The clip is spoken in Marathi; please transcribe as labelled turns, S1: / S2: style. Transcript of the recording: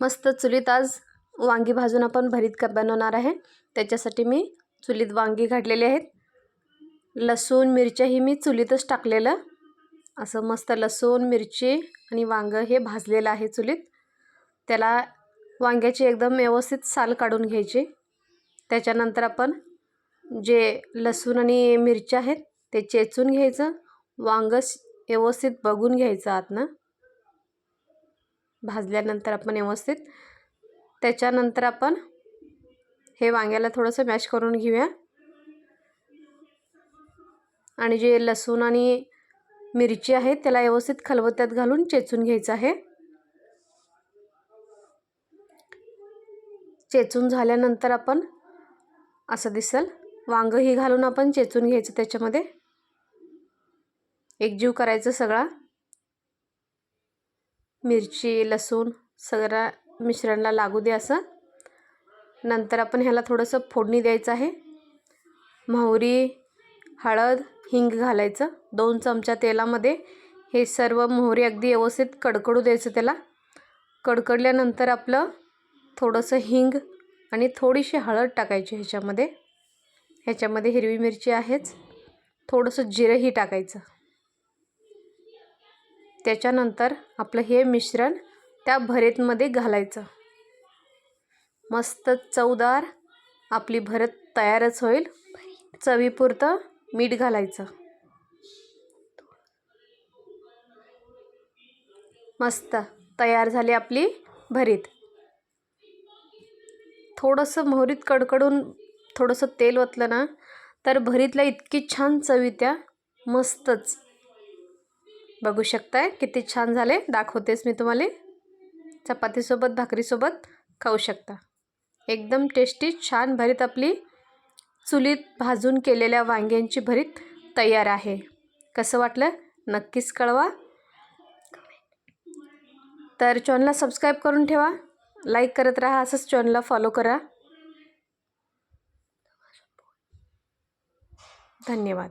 S1: मस्त चुलीत आज वांगी भाजून आपण भरीत का बनवणार आहे. त्याच्यासाठी मी चुलीत वांगी घातलेली आहेत. लसूण मिरच्याही मी चुलीतच टाकलेलं. असं मस्त लसूण मिरची आणि वांगं हे भाजलेलं आहे चुलीत. त्याला वांग्याची एकदम व्यवस्थित साल काढून घ्यायची. त्याच्यानंतर आपण जे लसूण आणि मिरच्या आहेत ते चेचून घ्यायचं. वांगं व्यवस्थित बघून घ्यायचं आतनं. भाजल्यानंतर आपण व्यवस्थित त्याच्यानंतर आपण हे वांग्याला थोडंसं मॅश करून घेऊया. आणि जे लसूण आणि मिरची आहे त्याला व्यवस्थित खलबत्त्यात घालून चेचून घ्यायचं आहे. चेचून झाल्यानंतर आपण असं दिसेल वांगंही घालून आपण चेचून घ्यायचं त्याच्यामध्ये. एकजीव करायचं सगळा. मिरची लसूण सगळ्या मिश्रणला लागू दे असं. नंतर आपण ह्याला थोडंसं फोडणी द्यायचं आहे. मोहरी हळद हिंग घालायचं. दोन चमचा तेलामध्ये हे सर्व मोहरी अगदी व्यवस्थित कडकडू द्यायचं त्याला. कडकडल्यानंतर आपलं थोडंसं हिंग आणि थोडीशी हळद टाकायची ह्याच्यामध्ये. ह्याच्यामध्ये हिरवी मिरची आहेच. थोडंसं जिरंही टाकायचं. त्याच्यानंतर आपलं हे मिश्रण त्या भरीतमध्ये घालायचं. मस्त चवदार आपली भरत तयारच होईल. चवीपुरतं मीठ घालायचं. मस्त तयार झाली आपली भरीत. थोडंसं मोहरीत कडकडून थोडंसं तेल ओतलं ना तर भरीतला इतकी छान चवी त्या मस्तच. बघू शकताय. किती छान झाले. दाखवतेच मी तुम्हाला. चपातीसोबत भाकरीसोबत खाऊ शकता. एकदम टेस्टी छान भरीत आपली चुलीत भाजून केलेल्या वांग्यांची भरीत तयार आहे. कसं वाटलं? नक्कीच कळवा. तर चॅनलला सबस्क्राईब करून ठेवा. लाईक करत राहा. असंच चॅनलला फॉलो करा. धन्यवाद.